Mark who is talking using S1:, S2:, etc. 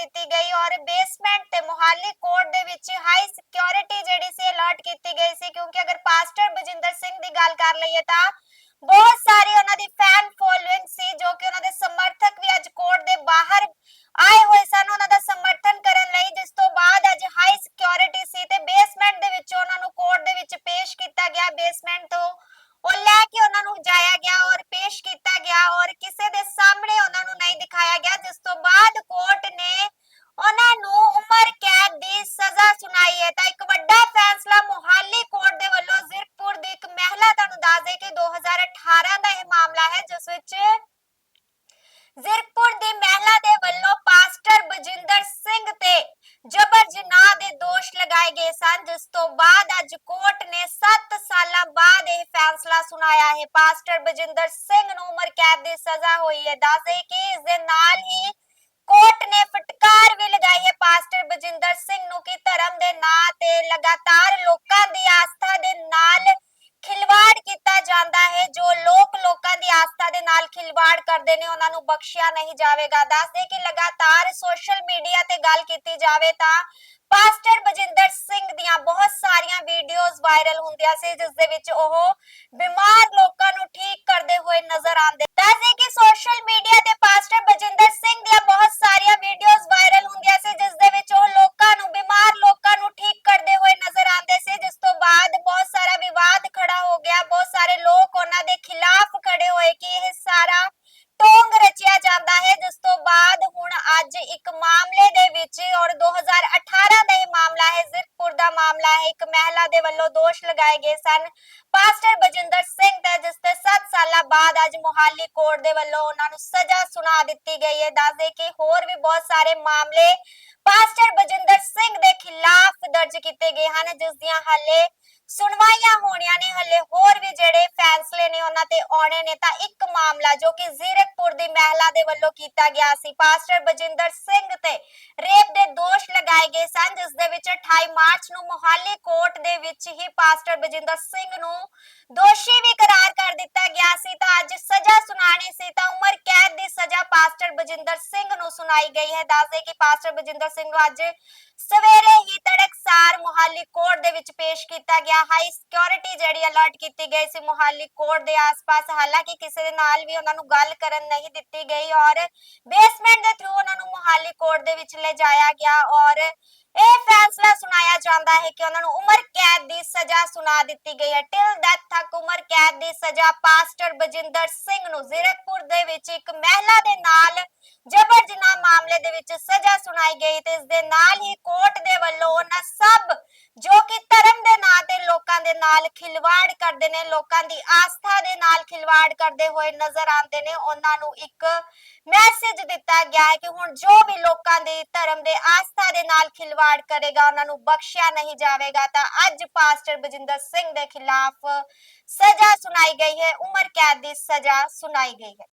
S1: ਦਿੱਤੀ ਗਈ ਔਰ ਬੇਸਮੈਂਟ ਤੇ ਮੁਹਾਲੀ ਕੋਰਟ ਦੇ ਵਿੱਚ ਹਾਈ ਸਿਕਿਉਰਿਟੀ ਜਿਹੜੀ ਸੀ ਅਲਰਟ ਕੀਤੀ ਗਈ ਸੀ, ਕਿਉਂਕਿ ਅਗਰ ਪਾਸਟਰ ਬਜਿੰਦਰ ਸਿੰਘ ਦੀ ਗੱਲ ਕਰ ਲਈਏ ਤਾਂ ਬਹੁਤ ਸਾਰੇ ਉਹਨਾਂ ਦੀ ਫੈਨ ਫੋਲੋਇੰਗ ਸੀ, ਜੋ ਕਿ ਉਹਨਾਂ ਦੇ ਸਮਰਥਕ ਵੀ ਅੱਜ ਕੋਰਟ ਦੇ ਬਾਹਰ ਆਏ ਹੋਏ ਸਨ, ਉਹਨਾਂ ਦਾ ਸਮਰਥਨ ਕਰਨ ਲਈ, ਜਿਸ ਤੋਂ ਬਾਅਦ ਅੱਜ ਬਾਅਦ ਇਹ ਫੈਸਲਾ ਸੁਣਾਇਆ ਹੈ। ਪਾਸਟਰ ਬਜਿੰਦਰ ਸਿੰਘ ਨੂੰ ਉਮਰ ਕੈਦ ਦੀ ਸਜ਼ਾ ਹੋਈ ਹੈ। ਦੱਸਦੇ ਕਿ ਇਸ ਦੇ ਨਾਲ ਹੀ ਕੋਰਟ ਨੇ ਫਟਕਾਰ ਵੀ ਲਗਾਈ ਹੈ ਪਾਸਟਰ ਬਜਿੰਦਰ ਸਿੰਘ ਨੂੰ ਕਿ ਧਰਮ ਦੇ ਨਾਂ ਤੇ ਲਗਾਤਾਰ ਲੋਕਾਂ ਦੀ ਆਸਥਾ ਦੇ ਨਾਲ ਖਿਲਵਾੜ ਕੀਤਾ ਜਾਂਦਾ ਹੈ। ਜੋ ਲੋਕ ਲੋਕਾਂ ਦੀ ਆਸਥਾ ਦੇ ਨਾਲ ਖਿਲਵਾੜ ਕਰਦੇ ਨੇ, ਉਹਨਾਂ ਨੂੰ ਬਖਸ਼ਿਆ ਨਹੀਂ ਜਾਵੇਗਾ। ਦੱਸਦੇ ਕਿ ਲਗਾਤਾਰ ਸੋਸ਼ਲ ਮੀਡੀਆ ਤੇ ਗੱਲ ਕੀਤੀ ਜਾਵੇ ਤਾਂ ਪਾਸਟਰ ਬਜਿੰਦਰ ਸਿੰਘ ਦੀਆਂ ਬਹੁਤ ਸਾਰੀਆਂ ਵੀਡੀਓਜ਼ ਵਾਇਰਲ ਹੁੰਦੀਆਂ ਸੀ, ਜਿਸ ਦੇ ਵਿੱਚ ਉਹ ਬਿਮਾਰ ਲੋਕਾਂ ਨੂੰ ਠੀਕ ਕਰਦੇ ਹੋਏ ਨਜ਼ਰ ਆਉਂਦੇ ਦੱਸਦੇ ਕਿ ਸੋਸ਼ਲ ਮੀਡੀਆ ਤੇ ਪਾਸਟਰ ਬਜਿੰਦਰ ਸਿੰਘ ਦੀਆਂ ਬਹੁਤ ਸਾਰੀਆਂ ਵੀਡੀਓਜ਼ ਵਾਇਰਲ ਹੁੰਦੀਆਂ ਸੀ, ਜਿਸ ਦੇ ਵਿੱਚ ਉਹ ਲੋਕਾਂ ਨੂੰ, ਬਿਮਾਰ ਲੋਕਾਂ ਨੂੰ ਠੀਕ ਕਰਦੇ ਹੋਏ ਨਜ਼ਰ ਆਉਂਦੇ ਸੀ, ਜਿਸ ਤੋਂ ਬਾਅਦ ਬਹੁਤ ਸਾਰਾ ਵਿਵਾਦ ਖੜਾ ਹੋ ਗਿਆ। ਬਹੁਤ ਸਾਰੇ ਲੋਕ ਉਹਨਾਂ ਦੇ ਖਿਲਾਫ ਖੜੇ ਹੋਏ ਕਿ ਇਹ ਸਾਰਾ ਟੋਂਗ ਰਚਿਆ ਜਾਂਦਾ ਹੈ। ਜਿਸ ਤੋਂ ਬਾਅਦ ਹੁਣ ਅੱਜ ਇੱਕ ਮਾਮਲੇ ਦੇ ਵਿੱਚ ਔਰ 2018 ਦਾ ਇਹ ਮਾਮਲਾ ਹੈ ਜ਼ਿਰਕਪੁਰ ਦਾ ਮਾਮਲਾ ਹੈ ਇੱਕ ਮਹਿਲਾ ਦੇ ਵੱਲੋਂ ਦੋਸ਼ ਲਗਾਏ ਗਏ ਸਨ। ਪਾਸਟਰ ਬਜਿੰਦਰ ਸਿੰਘ ਤੇ ਜਿਸ ਤੇ 7 ਸਾਲਾਂ ਬਾਅਦ ਅੱਜ ਮੁਹਾਲੀ ਕੋਰਟ ਦੇ ਵੱਲੋਂ ਉਹਨਾਂ ਨੂੰ ਸਜ਼ਾ ਸੁਣਾ ਦਿੱਤੀ ਗਈ ਹੈ। ਦੱਸਦੇ ਕਿ ਹੋਰ ਵੀ ਬਹੁਤ ਸਾਰੇ ਮਾਮਲੇ ਪਾਸਟਰ ਬਜਿੰਦਰ ਸਿੰਘ ਦੇ ਖਿਲਾਫ ਦਰਜ ਕੀਤੇ ਗਏ ਹਨ, ਜਿਸ ਦੀਆਂ ਹਾਲੇ ਸੁਣਵਾਈਆਂ ਹੋਣੀਆਂ ਨੇ। ਹੱਲੇ ਹੋਰ ਵੀ ਜਿਹੜੇ ਫੈਸਲੇ ਨੇ ਉਹਨਾਂ ਤੇ ਆਉਣੇ ਨੇ, ਤਾਂ ਇੱਕ ਮਾਮਲਾ ਜੋ ਕਿ ਜ਼ੀਰਕਪੁਰ ਦੀ ਮਹਿਲਾ ਦੇ ਵੱਲੋਂ ਕੀਤਾ ਗਿਆ ਸੀ। ਪਾਸਟਰ ਬਜਿੰਦਰ ਸਿੰਘ ਤੇ ਰੇਪ ਦੇ ਦੋਸ਼ ਲਗਾਏ ਗਏ ਸਨ, ਜਿਸ ਦੇ ਵਿੱਚ 28 ਮਾਰਚ ਨੂੰ ਮੋਹਾਲੀ ਕੋਰਟ ਦੇ ਵਿੱਚ ਹੀ ਪਾਸਟਰ ਬਜਿੰਦਰ ਸਿੰਘ ਨੂੰ ਨੂੰ ਦੋਸ਼ੀ ਵੀ ਕਰਾਰ ਕਰ ਦਿੱਤਾ ਗਿਆ ਸੀ, ਤਾਂ ਅੱਜ ਸਜ਼ਾ ਸੁਣਾਣੀ ਸੀ, ਤਾਂ ਉਮਰ ਕੈਦ ਦੀ ਸਜ਼ਾ ਪਾਸਟਰ ਬਜਿੰਦਰ ਸਿੰਘ ਨੂੰ ਸੁਣਾਈ ਗਈ ਹੈ। ਦੱਸਦੇ ਕਿ ਪਾਸਟਰ ਬਜਿੰਦਰ ਸਿੰਘ ਨੂੰ ਅੱਜ ਸਵੇਰੇ ਹੀ ਤੜਕਸਾਰ ਮੁਹਾਲੀ ਕੋਰਟ ਦੇ ਵਿੱਚ ਪੇਸ਼ ਕੀਤਾ ਗਿਆ। ਹਾਈ ਸਿਕਿਉਰਿਟੀ ਜਿਹੜੀ ਅਲਰਟ ਕੀਤੀ ਗਈ ਸੀ ਮੁਹਾਲੀ ਕੋਰਟ ਦੇ ਆਸ-ਪਾਸ, ਹਾਲਾਂਕਿ ਕਿਸੇ ਦੇ ਨਾਲ ਵੀ ਉਹਨਾਂ ਨੂੰ ਗੱਲ ਕਰਨ ਨਹੀਂ ਦਿੱਤੀ ਗਈ ਔਰ ਬੇਸਮੈਂਟ ਦੇ ਥਰੂ ਉਹਨਾਂ ਨੂੰ ਮੁਹਾਲੀ ਕੋਰਟ ਦੇ ਵਿੱਚ ਲੈ ਜਾਇਆ ਗਿਆ ਔਰ ਇਹ ਫੈਸਲਾ ਸੁਣਾਇਆ ਜਾਂਦਾ ਹੈ ਕਿ ਉਹਨਾਂ ਨੂੰ ਉਮਰ ਕੈਦ ਦੀ ਸਜ਼ਾ ਸੁਣਾ ਦਿੱਤੀ ਗਈ ਹੈ। ਟਿਲ ਡੈਥ ਤੱਕ ਉਮਰ ਕੈਦ ਦੀ ਸਜ਼ਾ ਪਾਸਟਰ ਬਜਿੰਦਰ ਸਿੰਘ ਨੂੰ ਜ਼ੀਰਕਪੁਰ ਦੇ ਵਿੱਚ ਇੱਕ ਮਹਿਲਾ ਦੇ ਨਾਲ ਜਬਰ ਜਨਾਹ ਮਾਮਲੇ ਦੇ ਵਿੱਚ ਸਜ਼ਾ ਸੁਣਾਈ ਗਈ ਤੇ ਇਸ ਦੇ ਨਾਲ ਹੀ ਕੋਰਟ ਦੇ ਵੱਲੋਂ ਉਹਨਾਂ ਸਭ ਜੋ ਕਿ ਧਰਮ ਦੇ ਨਾਂ ਤੇ ਲੋਕਾਂ ਦੇ ਨਾਲ ਖਿਲਵਾੜ ਕਰਦੇ ਨੇ, ਲੋਕਾਂ ਦੀ ਆਸਥਾ ਦੇ ਨਾਲ ਖਿਲਵਾੜ ਕਰਦੇ ਹੋਏ ਨਜ਼ਰ ਆਉਂਦੇ ਨੇ, ਉਹਨਾਂ ਨੂੰ ਇੱਕ ਮੈਸੇਜ ਦਿੱਤਾ ਗਿਆ ਹੈ ਕਿ ਹੁਣ ਜੋ ਵੀ ਲੋਕਾਂ ਦੇ ਧਰਮ ਦੇ ਆਸਥਾ ਦੇ ਨਾਲ ਖਿਲਵਾੜ ਕਰੇਗਾ, ਉਹਨਾਂ ਨੂੰ ਬਖਸ਼ਿਆ ਨਹੀਂ ਜਾਵੇਗਾ, ਤਾਂ ਅੱਜ ਪਾਸਟਰ ਬਜਿੰਦਰ ਸਿੰਘ ਦੇ ਖਿਲਾਫ ਸਜ਼ਾ ਸੁਣਾਈ ਗਈ ਹੈ, ਉਮਰ ਕੈਦ ਦੀ ਸਜ਼ਾ ਸੁਣਾਈ ਗਈ ਹੈ।